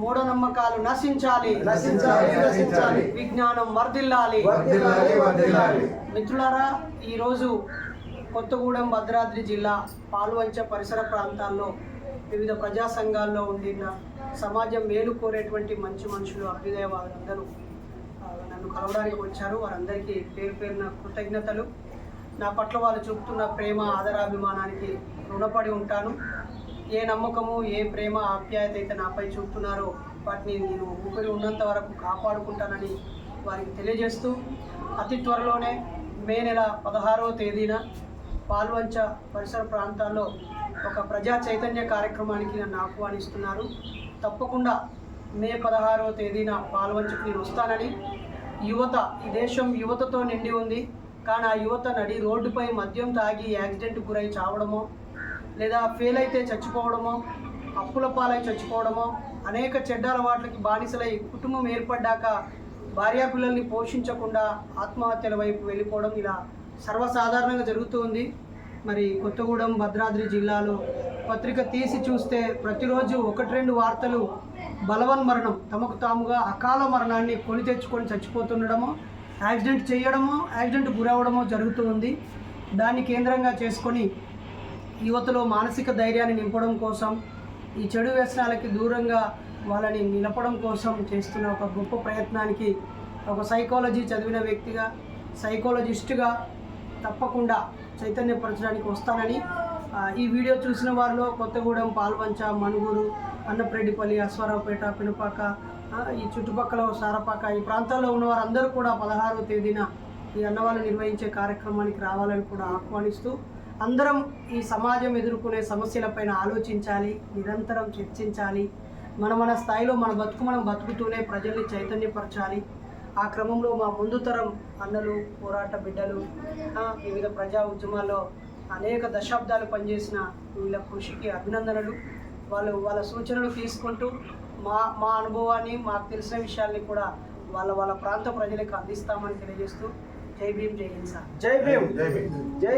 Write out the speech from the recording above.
మూఢనమ్మకాలు నశించాలి. నశించాలి నశించాలి. విజ్ఞానం వర్ధిల్లాలి. వర్ధిల్లాలి వర్ధిల్లాలి. మిత్రులారా ఈరోజు కొత్తగూడెం భద్రాద్రి జిల్లా పాల్వంచ పరిసర ప్రాంతాల్లో వివిధ ప్రజా సంఘాల్లో ఉండిన సమాజం మేలు కోరేటువంటి మంచి మనుషులు అభ్యుదయవాదులందరూ ఆ, నన్ను కలవడానికి వచ్చారు. వారందరికీ పేరు పేరున కృతజ్ఞతలు. నా పట్ల వాళ్ళు చూపుతున్న ప్రేమ ఆదరాభిమానానికి రుణపడి ఉంటాను. ఏ నమ్మకము ఏ ప్రేమ ఆప్యాయత అయితే నాపై చూపుతున్నారో వాటిని నేను ఊపిరి ఉన్నంత వరకు కాపాడుకుంటానని వారికి తెలియజేస్తూ అతి త్వరలోనే మే నెల పదహారవ తేదీన పాల్వంచ పరిసర ప్రాంతాల్లో ఒక ప్రజా చైతన్య కార్యక్రమానికి నన్ను ఆహ్వానిస్తున్నారు. తప్పకుండా మే పదహారవ తేదీన పాల్వంచకు నేను వస్తానని. యువత ఈ దేశం యువతతో నిండి ఉంది. కానీ ఆ యువత నడి రోడ్డుపై మద్యం తాగి యాక్సిడెంట్ గురై చావడమో లేదా ఫెయిల్ అయితే చచ్చిపోవడమో అప్పుల పాలై చచ్చిపోవడమో అనేక చెడ్డ అలవాట్లకి బానిసలై కుటుంబం ఏర్పడ్డాక భార్యా పిల్లల్ని పోషించకుండా ఆత్మహత్యల వైపు వెళ్ళిపోవడం ఇలా సర్వసాధారణంగా జరుగుతూ ఉంది మరి కొత్తగూడెం భద్రాద్రి జిల్లాలో పత్రిక తీసి చూస్తే ప్రతిరోజు ఒకటి రెండు వార్తలు బలవన్ మరణం తమకు తాముగా అకాల మరణాన్ని కొని తెచ్చుకొని చచ్చిపోతుండడము యాక్సిడెంట్ చేయడమో యాక్సిడెంట్ గురవడమో జరుగుతూ ఉంది దాన్ని కేంద్రంగా చేసుకొని యువతలో మానసిక ధైర్యాన్ని నింపడం కోసం ఈ చెడు వ్యసనాలకి దూరంగా వాళ్ళని నిలపడం కోసం చేస్తున్న ఒక గొప్ప ప్రయత్నానికి ఒక సైకాలజీ చదివిన వ్యక్తిగా సైకాలజిస్ట్గా తప్పకుండా చైతన్యపరచడానికి వస్తానని ఈ వీడియో చూసిన వారిలో కొత్తగూడెం పాల్వంచ మనుగూరు అన్నప్రెడ్డిపల్లి అశ్వరావుపేట పినపాక ఈ చుట్టుపక్కల సారపాక ఈ ప్రాంతాల్లో ఉన్న వారందరూ కూడా పదహారవ తేదీన ఈ అన్నవాళ్ళు నిర్వహించే కార్యక్రమానికి రావాలని కూడా ఆహ్వానిస్తూ అందరం ఈ సమాజం ఎదుర్కొనే సమస్యలపైన ఆలోచించాలి నిరంతరం చర్చించాలి. మన మన స్థాయిలో మన బతుకు మనం బతుకుతూనే ప్రజల్ని చైతన్యపరచాలి. ఆ క్రమంలో మా ముందు తరం అన్నలు పోరాట బిడ్డలు వివిధ ప్రజా ఉద్యమాల్లో అనేక దశాబ్దాలు పనిచేసిన వీళ్ళ కృషికి అభినందనలు. వాళ్ళు వాళ్ళ సూచనలు తీసుకుంటూ మా మా అనుభవాన్ని మాకు తెలిసిన విషయాల్ని కూడా వాళ్ళ వాళ్ళ ప్రాంత ప్రజలకు అందిస్తామని తెలియజేస్తూ జై భీమ్ జై హింస జై భీమ్. జై భీమ్. జై